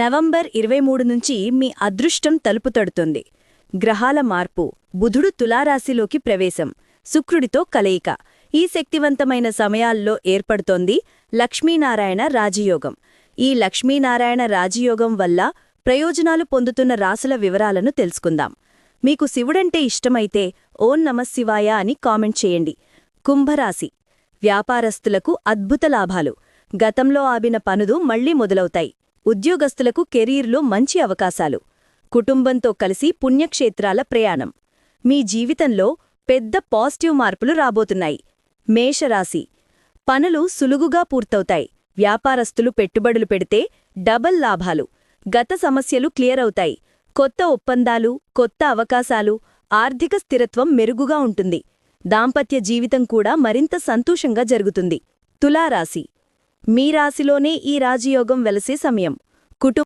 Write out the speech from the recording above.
November ఇరవై మూడు నుంచి మీ అదృష్టం తలుపు తడుతుంది. గ్రహాల మార్పు బుధుడు తులారాశిలోకి ప్రవేశం శుక్రుడితో కలయిక. ఈ శక్తివంతమైన సమయాల్లో ఏర్పడుతోంది లక్ష్మీనారాయణ రాజయోగం. ఈ లక్ష్మీనారాయణ రాజయోగం వల్ల ప్రయోజనాలు పొందుతున్న రాసుల వివరాలను తెలుసుకుందాం. మీకు శివుడంటే ఇష్టమైతే ఓం నమశివాయ అని కామెంట్ చేయండి. కుంభరాశి. వ్యాపారస్తులకు అద్భుత లాభాలు. గతంలో ఆపిన పనులు మళ్ళీ మొదలవుతాయి. ఉద్యోగస్తులకు కెరీర్లో మంచి అవకాశాలు. కుటుంబంతో కలిసి పుణ్యక్షేత్రాల ప్రయాణం. మీ జీవితంలో పెద్ద పాజిటివ్ మార్పులు రాబోతున్నాయి. మేషరాశి. పనులు సులువుగా పూర్తవుతాయి. వ్యాపారస్తులు పెట్టుబడులు పెడితే డబల్ లాభాలు. గత సమస్యలు క్లియర్ అవుతాయి. కొత్త ఒప్పందాలు కొత్త అవకాశాలు ఆర్థిక స్థిరత్వం మెరుగుగా ఉంటుంది. దాంపత్య జీవితం కూడా మరింత సంతోషంగా జరుగుతుంది. తులారాశి. మీ రాశిలోనే ఈ రాజయోగం వెలసే సమయం. కుటుంబ